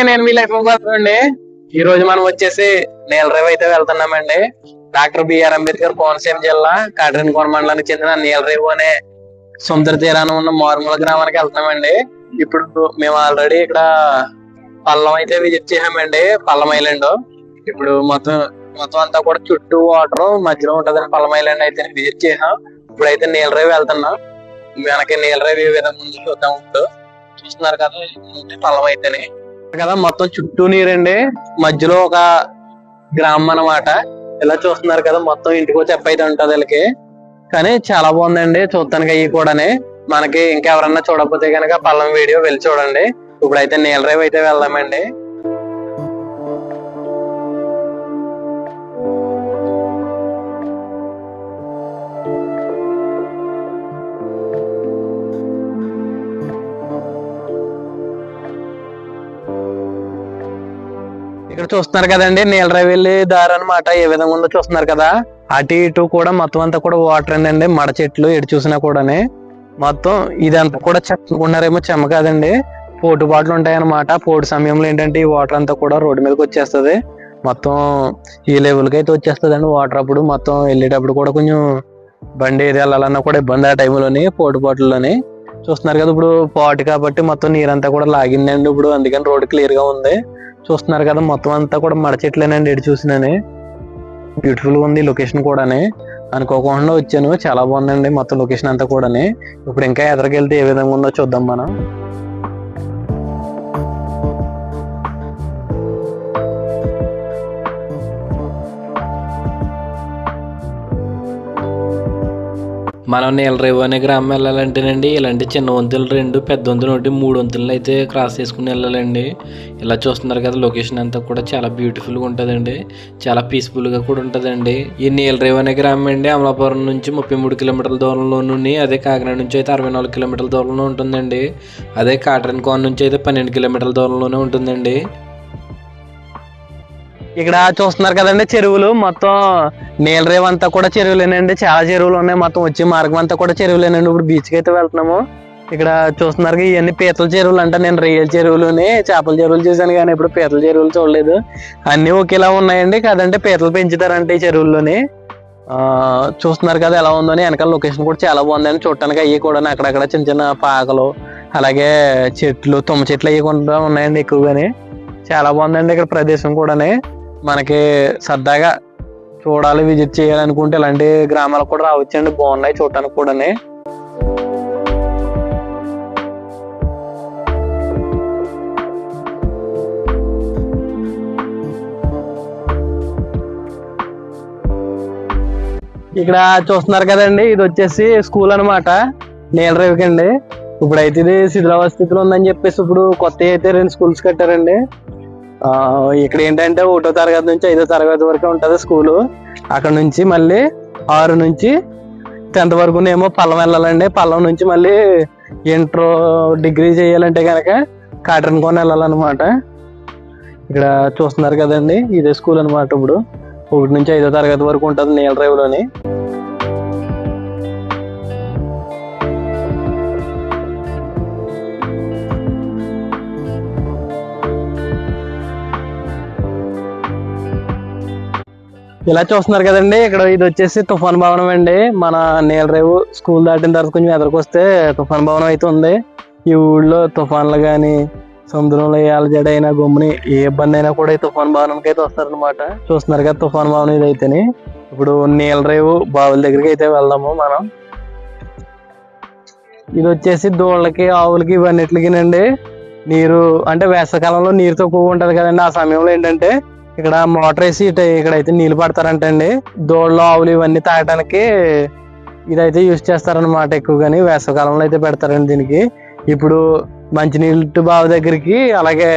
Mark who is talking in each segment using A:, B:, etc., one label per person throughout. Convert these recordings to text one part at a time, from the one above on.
A: అండి నేను మీ లైఫ్ అండి ఈ రోజు మనం వచ్చేసి నీలరేవ్ అయితే వెళ్తున్నామండి. డాక్టర్ బిఆర్ అంబేద్కర్ కోనసీమ జిల్లా కాటరిన్ కోన మండలానికి చెందిన నీలరేవు అనే సముద్ర తీరాన ఉన్న మారుమూల గ్రామానికి వెళ్తున్నామండి. ఇప్పుడు మేము ఆల్రెడీ ఇక్కడ పల్లం అయితే విజిట్ చేసామండి పల్లం ఐలాండ్ ఇప్పుడు మొత్తం మొత్తం అంతా కూడా చుట్టూ వాటర్ మధ్యలో ఉంటదండి పల్లం ఐలాండ్ అయితే విజిట్ చేసాం ఇప్పుడైతే నీలరేవు వెళ్తున్నాం. వెనక నీలరేవు ఏ విధంగా ఉంది చూద్దాం ఇప్పుడు. చూస్తున్నారు కదా పల్లం అయితేనే. కదా మొత్తం చుట్టూ నీరండి. మధ్యలో ఒక గ్రామం అన్నమాట. ఇలా చూస్తున్నారు కదా మొత్తం ఇంటికో చెప్పైతే అయితే ఉంటది వీళ్ళకి. కానీ చాలా బాగుందండి చూడటానికి అయ్యి కూడానే. మనకి ఇంకెవరన్నా చూడకపోతే కనుక పల్లం వీడియో వెళ్ళి చూడండి. ఇప్పుడైతే నీల రేవ్ అయితే వెళ్దామండి చూస్తున్నారు కదండి నీలరాయి వెళ్ళి దారి అనమాట ఏ విధంగా ఉందో చూస్తున్నారు కదా. అటు ఇటు కూడా మొత్తం అంతా కూడా వాటర్ అండి మడ చెట్లు ఎటు చూసినా కూడానే. మొత్తం ఇదంతా కూడా చెప్పుకున్నారేమో చెమ్మ కాదండి. పోటు బాటలు ఉంటాయన్నమాట. పోటు సమయంలో ఏంటంటే ఈ వాటర్ అంతా కూడా రోడ్డు మీదకి వచ్చేస్తుంది. మొత్తం ఈ లెవెల్కి అయితే వచ్చేస్తుంది అండి వాటర్ అప్పుడు మొత్తం వెళ్ళేటప్పుడు కూడా కొంచెం బండి ఏది వెళ్ళాలన్నా కూడా ఇబ్బంది ఆ టైంలోని పోటు బాటిల్లోని. చూస్తున్నారు కదా ఇప్పుడు పాటు కాబట్టి మొత్తం నీరంతా కూడా లాగిందండి ఇప్పుడు. అందుకని రోడ్ క్లియర్గా ఉంది. చూస్తున్నారు కదా మొత్తం అంతా కూడా మడ చెట్లేనండి ఎటు చూసినానే. బ్యూటిఫుల్ ఉంది లొకేషన్ కూడానే. అనుకోకుండా వచ్చాను. చాలా బాగుందండి మొత్తం లొకేషన్ అంతా కూడానే. ఇప్పుడు ఇంకా ఎదరికెళ్తే ఏ విధంగా ఉందో చూద్దాం మనం. మనం నీలరేవు అనే గ్రామం వెళ్ళాలంటేనండి ఇలాంటి చిన్న వంతులు రెండు పెద్ద వంతులు ఒకటి మూడు వంతులను అయితే క్రాస్ చేసుకుని వెళ్ళాలండి. ఇలా చూస్తున్నారు కదా లొకేషన్ అంతా కూడా చాలా బ్యూటిఫుల్గా ఉంటుందండి. చాలా పీస్ఫుల్గా కూడా ఉంటుందండి. ఈ నీలరేవు అనే గ్రామం అండి అమలాపురం నుంచి ముప్పై మూడు కిలోమీటర్ల దూరంలోను అదే కాకినాడ నుంచి అయితే అరవై నాలుగు కిలోమీటర్ల దూరంలో ఉంటుందండి. అదే కాటన్ కోన్ నుంచి అయితే పన్నెండు కిలోమీటర్ల దూరంలోనే ఉంటుందండి. ఇక్కడ చూస్తున్నారు కదండి చెరువులు. మొత్తం నీలరేవ్ అంతా కూడా చెరువులేనండి. చాలా చెరువులు ఉన్నాయి. మొత్తం వచ్చే మార్గం అంతా కూడా చెరువులేనండి. ఇప్పుడు బీచ్కి అయితే వెళ్తున్నాము. ఇక్కడ చూస్తున్నారు ఇవన్నీ పీతల చెరువులు అంటే. నేను రొయ్యల చెరువులుని చేపల చెరువులు చూసాను కానీ ఇప్పుడు పీతల చెరువులు చూడలేదు. అన్నీ ఒకేలా ఉన్నాయండి. కాదంటే పీతలు పెంచుతారంటే ఈ చెరువుల్లోని. చూస్తున్నారు కదా ఎలా ఉందని వెనకాల లొకేషన్ కూడా చాలా బాగుందండి. చూడటానికి అయ్యి కూడా అక్కడక్కడ చిన్న చిన్న పాకలు అలాగే చెట్లు తుమ్మ చెట్లు అయ్యి కూడా ఉన్నాయండి ఎక్కువగానే. చాలా బాగుందండి ఇక్కడ ప్రదేశం కూడానే. మనకి సరదాగా చూడాలి విజిట్ చేయాలనుకుంటే ఇలాంటి గ్రామాలకు కూడా రావచ్చండి. బాగున్నాయి చూడటానికి కూడా ఇక్కడ చూస్తున్నారు కదండి ఇది వచ్చేసి స్కూల్ అనమాట నీలరేవికి అండి. ఇప్పుడైతే ఇది శిథిలావస్థితిలో ఉందని చెప్పేసి ఇప్పుడు కొత్త అయితే రెండు స్కూల్స్ కట్టారండి. ఇక్కడ ఏంటంటే ఒకటో తరగతి నుంచి ఐదో తరగతి వరకు ఉంటుంది స్కూలు. అక్కడ నుంచి మళ్ళీ ఆరు నుంచి టెన్త్ వరకు ఏమో పల్లం వెళ్ళాలండి. పల్లం నుంచి మళ్ళీ ఇంటర్ డిగ్రీ చేయాలంటే కనుక కాటన్ కొని వెళ్ళాలన్నమాట. ఇక్కడ చూస్తున్నారు కదండి ఇదే స్కూల్ అనమాట ఇప్పుడు. ఒకటి నుంచి ఐదో తరగతి వరకు ఉంటుంది నీల ఇలా చూస్తున్నారు కదండి ఇక్కడ ఇది వచ్చేసి తుఫాన్ భవనం అండి. మన నీలరేవు స్కూల్ దాటిన తర్వాత కొంచెం ఎదరికొస్తే తుఫాన్ భవనం అయితే ఉంది. ఈ ఊళ్ళో తుఫాన్లు కానీ సముద్రంలో ఏ అలజడి గమ్ముని ఏ ఇబ్బంది అయినా కూడా ఈ తుఫాన్ భవనంకి అయితే వస్తారనమాట చూస్తున్నారు కదా తుఫాన్ భవనం ఇది అయితే ఇప్పుడు నీలరేవు బావుల దగ్గరికి అయితే వెళ్దాము మనం. ఇది వచ్చేసి దూళ్ళకి ఆవులకి ఇవన్నిటికినండి. నీరు అంటే వేసవకాలంలో నీరు తక్కువ ఉంటుంది కదండి. ఆ సమయంలో ఏంటంటే ఇక్కడ మోటార్ వేసి ఇట ఇక్కడైతే నీళ్ళు పడతారంటండి. దోళ్ళు ఆవులు ఇవన్నీ తాగడానికి ఇదైతే యూజ్ చేస్తారనమాట ఎక్కువగాని. వేసవకాలంలో అయితే పెడతారండి దీనికి. ఇప్పుడు మంచినీళ్ళు బావి దగ్గరికి అలాగే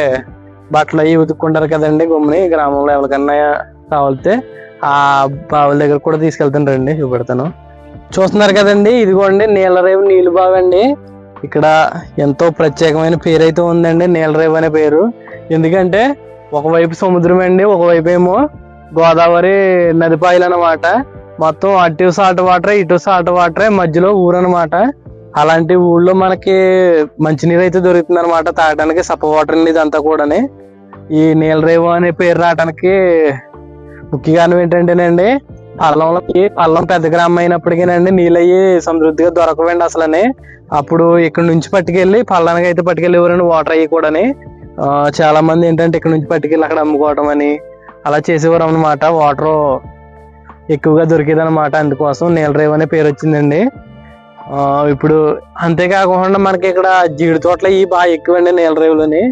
A: బట్టలు అవి ఉతుక్కుంటారు కదండి గుమ్మని. గ్రామంలో ఎవరికన్నా కావాలితే ఆ బావుల దగ్గర కూడా తీసుకెళ్తానండి చూపెడతాను. చూస్తున్నారు కదండి ఇదిగోండి నీలరేవు నీళ్ళు బావి అండి. ఇక్కడ ఎంతో ప్రత్యేకమైన పేరు అయితే ఉందండి నీలరేవు అనే పేరు. ఎందుకంటే ఒకవైపు సముద్రం అండి ఒకవైపు ఏమో గోదావరి నదిపాయలు అన్నమాట. మొత్తం అటు సాల్ట్ వాటర్ ఇటు సాల్ట్ వాటరే మధ్యలో ఊరు అనమాట అలాంటి ఊళ్ళో మనకి మంచినీరు అయితే దొరుకుతుంది అనమాట తాగడానికి సప్ప వాటర్ ఇదంతా కూడాని. ఈ నీలరేవు అనే పేరు రావడానికి ముఖ్య కారణం ఏంటంటేనండి పల్లంలోకి పల్లం పెద్ద గ్రామం అయినప్పటికీనండి నీళ్ళయ్యి సమృద్ధిగా దొరకవండి అసలని. అప్పుడు ఇక్కడ నుంచి పట్టుకెళ్ళి పల్లానికి అయితే పట్టుకెళ్ళి వాటర్ అయ్యి కూడాని. చాలా మంది ఏంటంటే ఇక్కడ నుంచి పట్టుకెళ్ళి అక్కడ అమ్ముకోవటం అని అలా చేసేవారు అనమాట వాటర్ ఎక్కువగా దొరికేదనమాట అందుకోసం. అందుకోసం నీలరేవు అనే పేరు వచ్చిందండి. ఇప్పుడు అంతేకాకుండా మనకి ఇక్కడ జీడి తోటలు ఇవి బాగా ఎక్కువండి నీలరేవులని.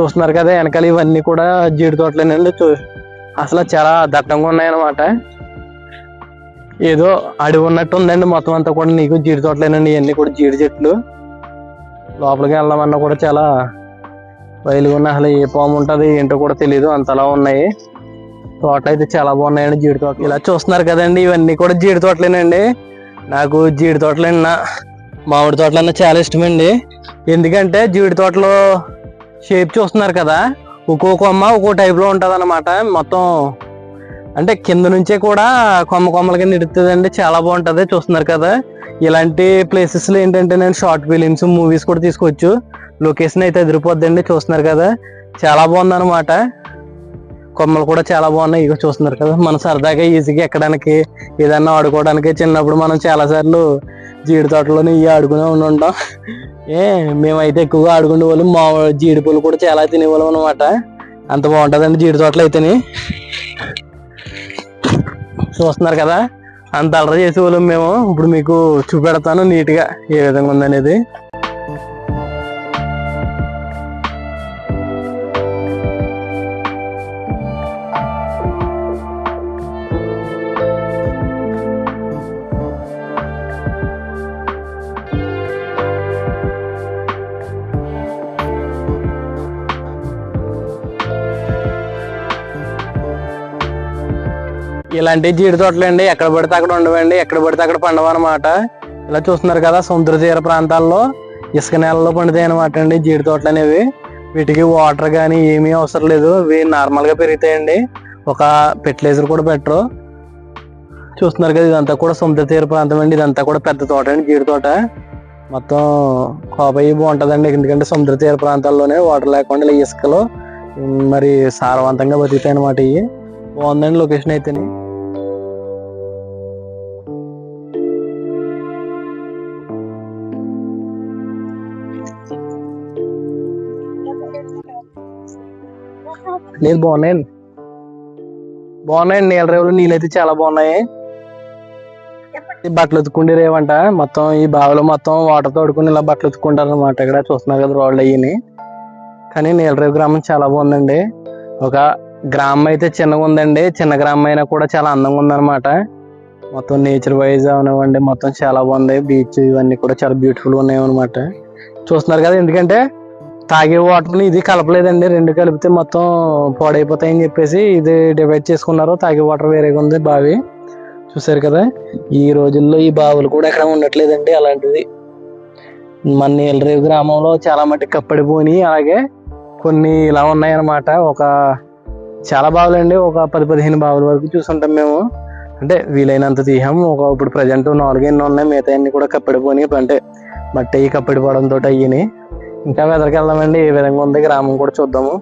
A: చూస్తున్నారు కదా వెనకాల ఇవన్నీ కూడా జీడి తోటలేనండి. అసలు చాలా దట్టంగా ఉన్నాయన్నమాట. ఏదో అడవి ఉన్నట్టు ఉందండి. మొత్తం అంతా కూడా నీకు జీడి తోటలేనండి. ఇవన్నీ కూడా జీడి చెట్లు. లోపలికి వెళ్దామన్నా కూడా చాలా బయలుగా అసలు ఏ పాము ఉంటుంది ఏంటో కూడా తెలియదు అంతలా ఉన్నాయి. తోటలు అయితే చాలా బాగున్నాయండి జీడి తోటలు ఇలా చూస్తున్నారు కదండి ఇవన్నీ కూడా జీడి తోటలేనండి నాకు జీడి తోటలన్నా మామిడి తోటలన్నా చాలా ఇష్టమండి. ఎందుకంటే జీడి తోటలో షేప్ చూస్తున్నారు కదా ఒక్కో కొమ్మ ఒక్కో టైప్లో ఉంటుంది అనమాట మొత్తం అంటే కింద నుంచే కూడా కొమ్మ కొమ్మల కింద ఇడుతుందండి చాలా బాగుంటుంది చూస్తున్నారు కదా. ఇలాంటి ప్లేసెస్లో ఏంటంటే నేను షార్ట్ ఫిలిమ్స్ మూవీస్ కూడా తీసుకోవచ్చు. లొకేషన్ అయితే ఎదిరిపోద్దండి చూస్తున్నారు కదా. చాలా బాగుంది అనమాట కొమ్మలు కూడా చాలా బాగున్నాయి ఇక చూస్తున్నారు కదా. మనం సరదాగా ఈజీగా ఎక్కడానికి ఏదన్నా ఆడుకోవడానికి చిన్నప్పుడు మనం చాలా సార్లు జీడి తోటలోనే ఇవి ఆడుకునే ఉండుంటాం ఏ మేమైతే ఎక్కువగా ఆడుకునే వాళ్ళం మా జీడి పూలు కూడా చాలా తినేవాళ్ళం అనమాట అంత బాగుంటుందండి జీడి తోటలు అయితేని. చూస్తున్నారు కదా అంత అలరా చేసేవాళ్ళం మేము. ఇప్పుడు మీకు చూపెడతాను నీట్గా ఏ విధంగా ఉందనేది. ఇలాంటి జీడి తోటలు అండి. ఎక్కడ పడితే అక్కడ ఉండవండి. ఎక్కడ పడితే అక్కడ పండవు అనమాట ఇలా చూస్తున్నారు కదా సముద్ర తీర ప్రాంతాల్లో ఇసుక నేలలో పండుతాయి అనమాట అండి జీడి తోటలు అనేవి. వీటికి వాటర్ కానీ ఏమీ అవసరం లేదు. ఇవి నార్మల్గా పెరుగుతాయండి. ఒక ఫెర్టిలైజర్ కూడా పెట్టరు. చూస్తున్నారు కదా ఇదంతా కూడా సముద్ర తీర ప్రాంతం అండి. ఇదంతా కూడా పెద్ద తోట అండి జీడి తోట. మొత్తం కోపయ్యి బాగుంటుందండి. ఎందుకంటే సముద్ర తీర ప్రాంతాల్లోనే వాటర్ లేకుండా ఇలా ఇసుకలో మరి సారవంతంగా బతుకుతాయి అనమాట ఇవి. బాగుందండి లొకేషన్ అయితేనే. నీళ్ళు బాగున్నాయండి బాగున్నాయండి నీళ్ళ రేవులు నీళ్ళు అయితే చాలా బాగున్నాయి. బట్టలు ఉతుక్కుండే రేవంట మొత్తం ఈ బావిలో మొత్తం వాటర్ తోడుకుని ఇలా బట్టలు ఉతుక్కుంటారు అనమాట ఇక్కడ చూస్తున్నారు కదా రోడ్లు అయ్యి కానీ నీలరేవు గ్రామం చాలా బాగుందండి. ఒక గ్రామం అయితే చిన్నగా ఉందండి. చిన్న గ్రామం అయినా కూడా చాలా అందంగా ఉందన్నమాట. మొత్తం నేచర్ వైజ్ అవనివ్వండి మొత్తం చాలా బాగుంది. బీచ్ ఇవన్నీ కూడా చాలా బ్యూటిఫుల్ ఉన్నాయి అనమాట చూస్తున్నారు కదా ఎందుకంటే తాగే వాటర్ని ఇది కలపలేదండి. రెండు కలిపితే మొత్తం పాడైపోతాయని చెప్పేసి ఇది డివైడ్ చేసుకున్నారు తాగే వాటర్ వేరేగా ఉంది బావి. చూసారు కదా? ఈ రోజుల్లో ఈ బావులు కూడా ఎక్కడ ఉండట్లేదండి అలాంటిది. మన నీలరేవు గ్రామంలో చాలా మట్టి కప్పడిపోయి అలాగే కొన్ని ఇలా ఉన్నాయన్నమాట. ఒక చాలా బావులండి. ఒక పది పదిహేను బావుల వరకు చూసుంటాం మేము. అంటే వీలైనంత తీసాం ఒక ఇప్పుడు ప్రజెంట్ నాలుగు ఎన్ని ఉన్నాయి. మిగతా అన్ని కూడా కప్పడిపోయి అంటే మట్టి కప్పడిపోవడంతో అయ్యి ఇంకా వెదరికి వెళ్దామండి. ఏ విధంగా ఉంది? గ్రామం కూడా చూద్దాము.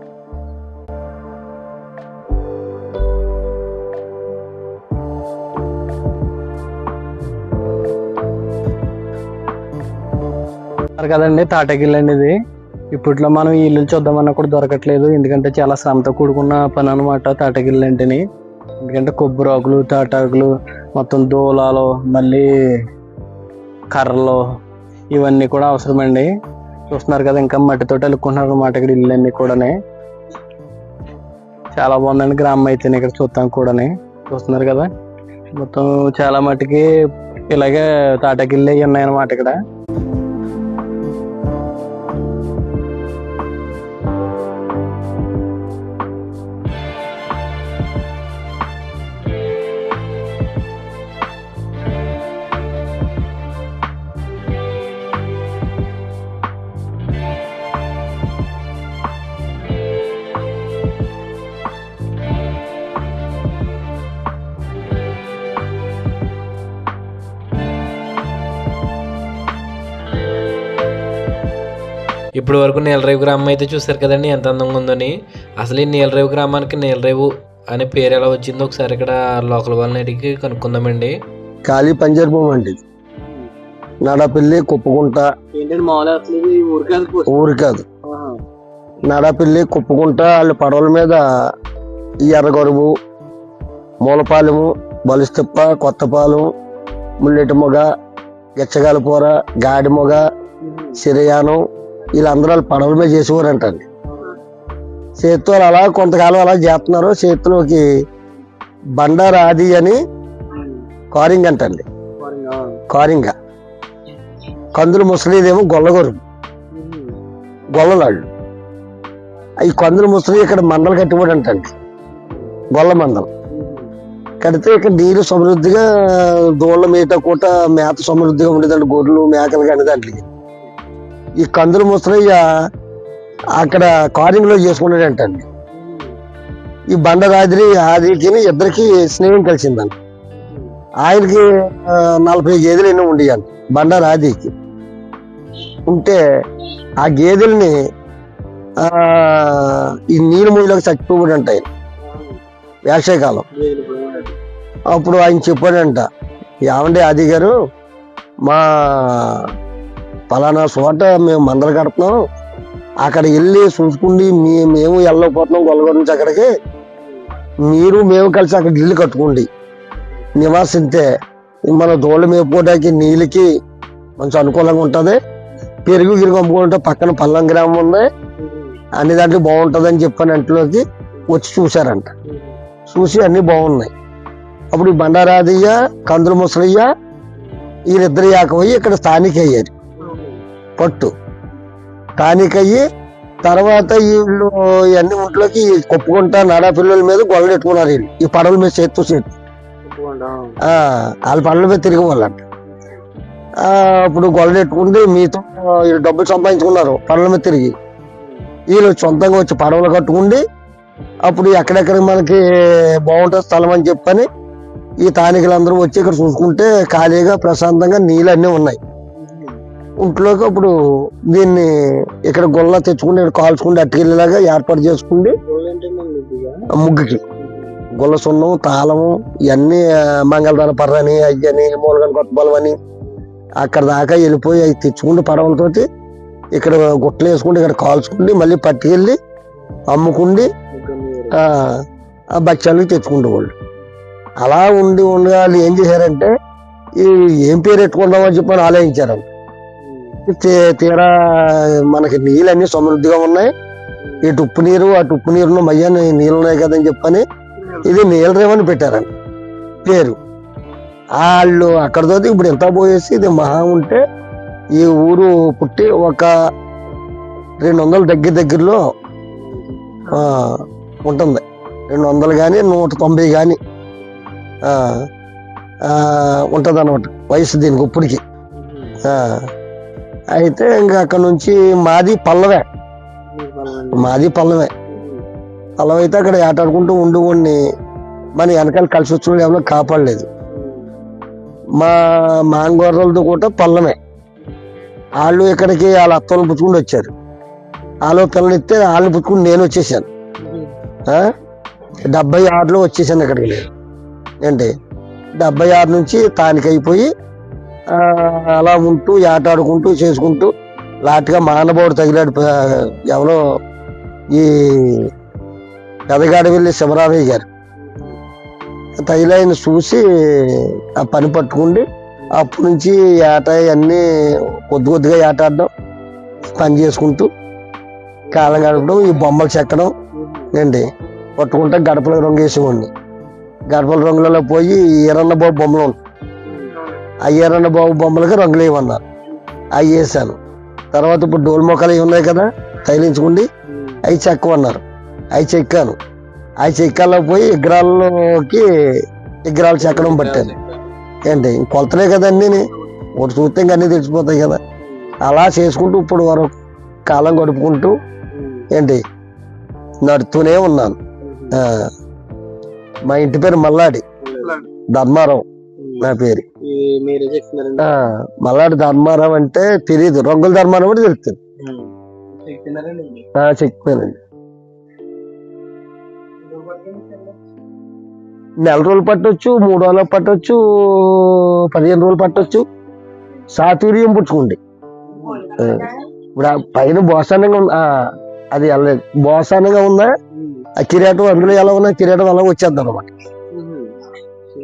A: కదండి తాటకిల్ అండి ఇది. ఇప్పట్లో మనం ఈ ఇల్లు చూద్దామన్నా కూడా దొరకట్లేదు. ఎందుకంటే చాలా శ్రమతో కూడుకున్న పని అనమాట తాటకిల్లు అంటేని. ఎందుకంటే కొబ్బరి ఆకులు తాటాకులు మొత్తం దూలాలు మళ్ళీ కర్రలు ఇవన్నీ కూడా అవసరమండి. చూస్తున్నారు కదా ఇంకా మట్టితో అలుక్కుంటున్నారు. అనమాట ఇక్కడ ఇల్లు అన్ని కూడానే. చాలా బాగుందండి గ్రామం అయితే ఇక్కడ చూస్తాం కూడానే. చూస్తున్నారు కదా? మొత్తం చాలా మట్టుకి ఇలాగే తాటాకిల్లు అవి ఉన్నాయన్నమాట ఇక్కడ.
B: ఇప్పుడు వరకు నీలరేవు గ్రామం అయితే చూశారు కదండి ఎంత అందంగా ఉందని. అసలు ఈ నీలరేవు గ్రామానికి నీలరేవు అనే పేరు ఎలా వచ్చిందో ఒకసారి ఇక్కడ లోకల్ వాళ్ళని అడిగి కనుక్కుందామండి.
C: ఖాళీ పంజర్ భూమి అండి. నడపల్లి కుప్పగుంట
A: ఊరికే
C: ఊరు కాదు నడపల్లి కుప్పగుంట వాళ్ళ పడవల మీద ఈ ఎర్రగొరుగు మూలపాలెము బలిస్తెప్ప కొత్తపాలెం ముల్లెటి మొగ గెచ్చగాలపూర గాడి మొగ సిరియానం వీళ్ళందరూ వాళ్ళ పడవల మీద చేసేవారంటండి చేతితో అలా కొంతకాలం అలా చేస్తున్నారు. చేతిలోకి బండారాది అని కారింగ్ అంటండి. కారింగ కందులు ముసలిదేమో గొల్లగొరు గొల్లలాళ్ళు. ఈ కందులు ముసలి ఇక్కడ మండలు కట్టుబడి అంటండి గొల్ల మండలం. కడితే ఇక్కడ నీరు సమృద్ధిగా దోళ్ళ మేట కూట మేత సమృద్ధిగా ఉండేదండి. గొర్రెలు మేకలు కానీ దాంట్లోకి. ఈ కందులు ముసలయ్య అక్కడ కారింగ్లో చేసుకున్నాడంటండి. ఈ బండరాదిరి ఆదికి ఇద్దరికి స్నేహం కలిసిందండి ఆయనకి నలభై గేదెలు ఎన్నో ఉండేయండి బండారాదికి ఉంటే ఆ గేదెల్ని ఈ నీరు మూయిలోకి చచ్చిపోబడి ఉంటాయి వేసవికాలం. అప్పుడు ఆయన చెప్పాడంట ఏమండి ఆది గారు మా పలానా చోట మేము మందలు కడుతున్నాం. అక్కడ వెళ్ళి చూసుకుండి మీ మేము వెళ్ళకపోతున్నాం గొల్లగొడ నుంచి అక్కడికి. మీరు మేము కలిసి అక్కడ ఇల్లు కట్టుకోండి. నివాసిస్తే మన దోళ్ళ మేపుకోవడానికి నీళ్ళకి మంచి అనుకూలంగా ఉంటుంది. పెరుగు గిరుగు అమ్ముకుంటే పక్కన పల్లం గ్రామం ఉంది. అన్ని దాంట్లో బాగుంటుంది అని చెప్పాను ఇంట్లోకి వచ్చి చూశారంట. చూసి అన్నీ బాగున్నాయి. అప్పుడు బండారాధయ్య బండారాదయ్య కందుల ముసలయ్య వీరిద్దరు యాకపోయి ఇక్కడ స్థానిక అయ్యారు పట్టు. స్థానిక అయ్యి తర్వాత వీళ్ళు ఇవన్నీ ఒంట్లోకి కొప్పుకుంటా నాడా పిల్లల మీద గొడవలు పెట్టుకున్నారు వీళ్ళు. ఈ పడవల మీద చేత్తో చేతి వాళ్ళ పనుల మీద తిరిగి వాళ్ళంట అప్పుడు గొడవ పెట్టుకుంటే మీతో వీళ్ళు డబ్బులు సంపాదించుకున్నారు పనుల మీద తిరిగి. వీళ్ళు సొంతంగా వచ్చి పడవలు కట్టుకుండి అప్పుడు ఎక్కడెక్కడ మనకి బాగుంటుంది స్థలం అని చెప్పని ఈ తానికలందరూ వచ్చి ఇక్కడ చూసుకుంటే ఖాళీగా ప్రశాంతంగా నీళ్ళు అన్నీ ఉన్నాయి. ఇంట్లోకి అప్పుడు దీన్ని ఇక్కడ గొల్ల తెచ్చుకుని ఇక్కడ కాల్చుకుంటే అట్టుకెళ్ళేలాగా ఏర్పాటు చేసుకుండి ముగ్గుకి. గొల్ల సున్నం తాళము ఇవన్నీ ఆ, మంగళదాన పర్రని అయ్యని మూలగని కొత్త బలం అని అక్కడ దాకా వెళ్ళిపోయి అవి తెచ్చుకుంటే పడవలతోటి ఇక్కడ గుట్టలు వేసుకుంటే ఇక్కడ కాల్చుకుండి మళ్ళీ పట్టుకెళ్ళి అమ్ముకుండి ఆ, బచ్చాలకి తెచ్చుకుంటూ వాళ్ళు. అలా ఉండి ఉండగా వాళ్ళు ఏం చేశారంటే ఈ ఏం పేరు పెట్టుకుందామని చెప్పని ఆలోచించారు తీరా మనకి నీళ్ళు అన్ని సమృద్ధిగా ఉన్నాయి. ఇటు ఉప్పు నీరు అటు ఉప్పు నీరును మయ్య నీళ్ళు ఉన్నాయి కదని చెప్పని ఇది నీలరేవని పెట్టారని పేరు. వాళ్ళు అక్కడితో ఇప్పుడు ఎంత పోయేసి ఇది మహా ఉంటే ఈ ఊరు పుట్టి ఒక రెండు వందల దగ్గర దగ్గరలో ఉంటుంది. రెండు వందలు కానీ నూట తొంభై కానీ ఉంటుంది అనమాట వయసు దీనికి ఇప్పటికి. అయితే ఇంకా అక్కడ నుంచి మాది పల్లవే. మాది పల్లవే. పల్లవ అయితే అక్కడ ఆటాడుకుంటూ ఉండి ఉండి మన వెనకాల కలిసి వచ్చిన ఎవరో కాపాడలేదు. మా మాంగోర్రలతో కూడా పల్లమే వాళ్ళు ఇక్కడికి వాళ్ళ అత్తలు పుచ్చుకుంటూ వచ్చారు. వాళ్ళు పిల్లలు ఇస్తే వాళ్ళని పుచ్చుకుని నేను వచ్చేసాను. డెబ్బై ఆరులో వచ్చేసాను ఇక్కడికి. నేను ఏంటి? డెబ్బై ఆరు నుంచి తానికైపోయి అయిపోయి అలా ఉంటూ ఆటాడుకుంటూ చేసుకుంటూ లాట్గా మానబోడు తగిలాడు ఎవరో ఈ పెదగాడ వెళ్ళి శివరామయ్య గారు. తగిలాయన చూసి ఆ పని పట్టుకుండి అప్పటి నుంచి ఆట అన్నీ కొద్ది కొద్దిగా ఏట ఆడడం పని చేసుకుంటూ కాలం గడపడం ఈ బొమ్మలు చెక్కడం ఏంటి పట్టుకుంటే గడపల రంగు వేసేవాడిని. గడపల రంగులలో పోయి ఈరన్న బాబు బొమ్మలు ఉంటాయి. ఆ ఈరన్న బాబు బొమ్మలకి రంగులు వేయమన్నారు అవి వేసాను తర్వాత ఇప్పుడు డోల్ మొక్కలు అవి ఉన్నాయి కదా తగిలించుకుండి. అవి చెక్కమన్నారు. అవి చెక్కాను. అవి చెక్కాలో పోయి విగ్రహాల్లోకి విగ్రహాలు చెక్కడం పట్టాను. ఏంటి? కొలతలే కదండి ఒకటి చూస్తే ఇంక అన్నీ తెలిసిపోతాయి కదా. అలా చేసుకుంటూ ఇప్పుడు వరకు కాలం గడుపుకుంటూ ఏంటి? నడుతూనే ఉన్నాను. మా ఇంటి పేరు మల్లాడి. ధర్మారావు. నా పేరు. మల్లాడి ధర్మారావు అంటే తెలియదు రంగుల ధర్మారావు అంటే తెలుస్తుంది. చెప్తానండి నెల రోజులు పట్టొచ్చు మూడు రోజులు పట్టొచ్చు పదిహేను రోజులు పట్టొచ్చు. సాతుర్యం పుచ్చుకోండి. ఆ, ఇప్పుడు పైన బోసానంగా అది వెళ్ళలేదు బోసానంగా ఉందా? ఆ కిరీటం అందులో ఎలా ఉన్నా కిరీటం అలా వచ్చేద్దాం అనమాట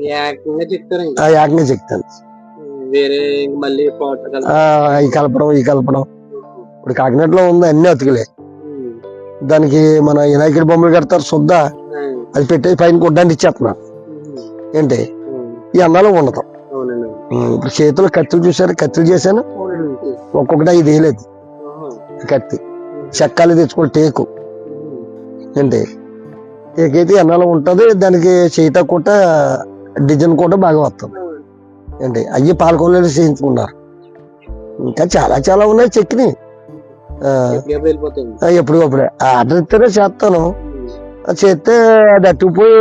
A: ఏకంగా
C: ఏకంగా చెప్తాను.
A: వేరే మళ్ళీ
C: ఈ కలపడం ఈ కలపడం. ఇప్పుడు కాకినాడలో ఉంది అన్ని అతుకులే. దానికి మన వినాయకుడి బొమ్మలు కడతారు శుద్ధ. అది పెట్టేసి పైన కొట్టడానికి ఇచ్చేస్తున్నారు. ఏంటి? ఈ అన్నాలో ఉండదు. ఇప్పుడు చేతులు కత్తులు చూసారు కత్తులు చేశాను. ఒక్కొక్కటి ఐదు వేయలేదు కత్తి. చెక్కాలు తెచ్చుకోండి టేకు. ఏంటి? టేక్ అయితే ఎన్నాలో ఉంటది దానికి చేత కూడా డిజైన్ కూడా బాగా వస్తుంది. ఏంటి? అయ్యి పాలకొల్లు చేయించుకున్నారు. ఇంకా చాలా చాలా ఉన్నాయి చెక్కిని. ఎప్పటికప్పుడే ఆర్డర్ ఇస్తేనే చేస్తాను. అది చేస్తే అది అట్టుకుపోయి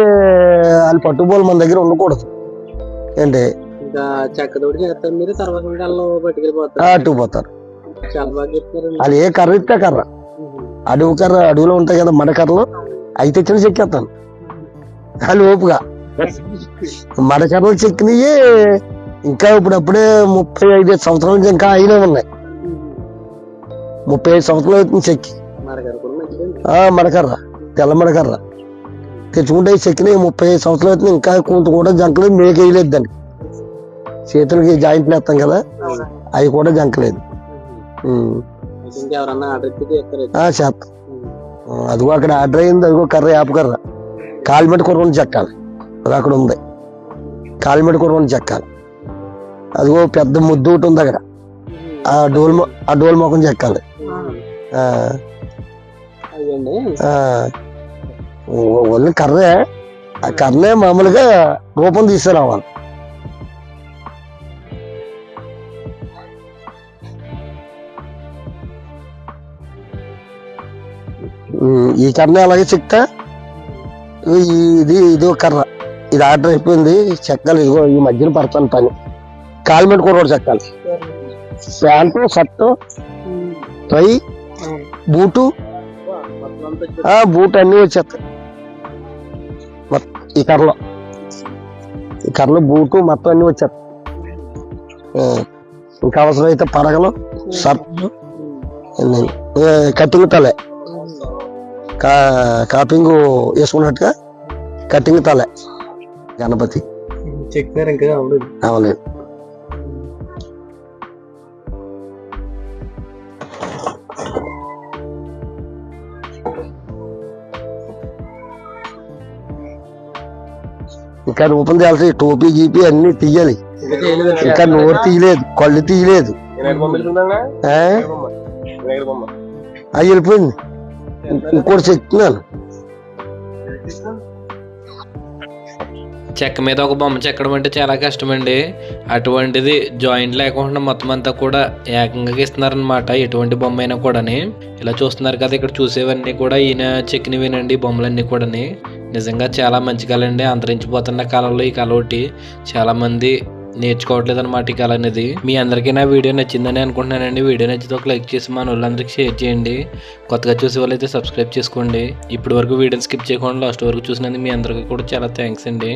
C: వాళ్ళు పట్టుకోవాలి మన దగ్గర ఉండకూడదు. ఏంటి? అట్టుకుపోతారు. వాళ్ళు ఏ కర్ర ఇస్తే కర్ర. అడవి కర్ర అడవిలో ఉంటాయి కదా మడకర్రలు అవి తెచ్చిన చెక్కేస్తాను. వాళ్ళు ఓపుగా మడకర్రలు చెక్కినవి ఇంకా ఇప్పుడప్పుడే ముప్పై ఐదు సంవత్సరాల నుంచి ఇంకా అయినా ఉన్నాయి. ముప్పై ఐదు సంవత్సరాలు అవుతుంది చెక్కి. ఆ మడకర్ర తెల్ల మడకర్ర. తెచ్చుకుంటే ఈ చెక్కిన ముప్పై ఐదు సంవత్సరాలు అవుతుంది. ఇంకా కొంత కూడా జంకలు మేక వేయలేదు దాన్ని. చేతులకి జాయింట్లు వేస్తాం కదా అవి కూడా జంకలేదు. చేస్తాం అదిగో అక్కడ ఆర్డర్ అయింది అదిగో కర్ర యాప కర్ర. కాలిమెట కుర్రని చెక్కాలి. అది అక్కడ ఉంది. కాలిమెట కుర్రని చెక్కాలి. అదిగో పెద్ద ముద్దు ఒకటి ఉంది అక్కడ. ఆ డోల్ ఆ డోల్ మొఖం చెక్కాలి. ఓన్లీ కర్రే. ఆ కర్రే మామూలుగా రూపం తీసుకురావాలి. ఈ కర్ర అలాగే చెక్తా ఇది ఇది ఒక కర్ర. ఇది ఆర్డర్ అయిపోయింది చెక్కాలి ఇదిగో ఈ మధ్యన పడతాను పని. కాలిమెట్ కూడా చెక్కాలి. Pant shirt tie boot boot అన్ని వచ్చేస్తాయి ఈ కర్రలో. ఈ కర్రలో బూటు మొత్తం అన్ని వచ్చేస్తాయి ఇంకా అవసరం అయితే పడగలు షర్ట్లు కటింగ్ తలే. కా కాపింగ్ వేసుకున్నట్టుగా కటింగ్ తలే. గణపతి?
A: చెప్తున్నారు ఇంకా అవ్వలేదు
C: ఇంకా రూపం తేల్సి టోపీ గీపీ అన్ని తీయాలి.
A: ఇంకా
C: నోరు తీయలేదు కళ్ళు తీయలేదు. అవి వెళ్ళిపోయింది. ఇంకోటి చెప్తున్నాను.
B: చెక్క మీద ఒక బొమ్మ చెక్కడం అంటే చాలా కష్టమండి. అటువంటిది జాయింట్ లేకుండా మొత్తం అంతా కూడా ఏకంగా ఇస్తున్నారనమాట ఎటువంటి బొమ్మ అయినా కూడాని. ఇలా చూస్తున్నారు కదా ఇక్కడ చూసేవన్నీ కూడా ఈయన చెక్కినవేనండి బొమ్మలన్నీ కూడాని. నిజంగా చాలా మంచి కళ అండి అంతరించిపోతున్న కాలంలో ఈ కళ ఒకటి. చాలామంది నేర్చుకోవట్లేదు అనమాట ఈ కళ అనేది. మీ అందరికీ నా వీడియో నచ్చిందని అనుకుంటున్నానండి. వీడియో నచ్చితే ఒక లైక్ చేసి మన వాళ్ళందరికీ షేర్ చేయండి. కొత్తగా చూసే వాళ్ళైతే సబ్స్క్రైబ్ చేసుకోండి. ఇప్పటి వరకు వీడియోని స్కిప్ చేయకుండా లాస్ట్ వరకు చూసినందుకు మీ అందరికీ కూడా చాలా థ్యాంక్స్ అండి.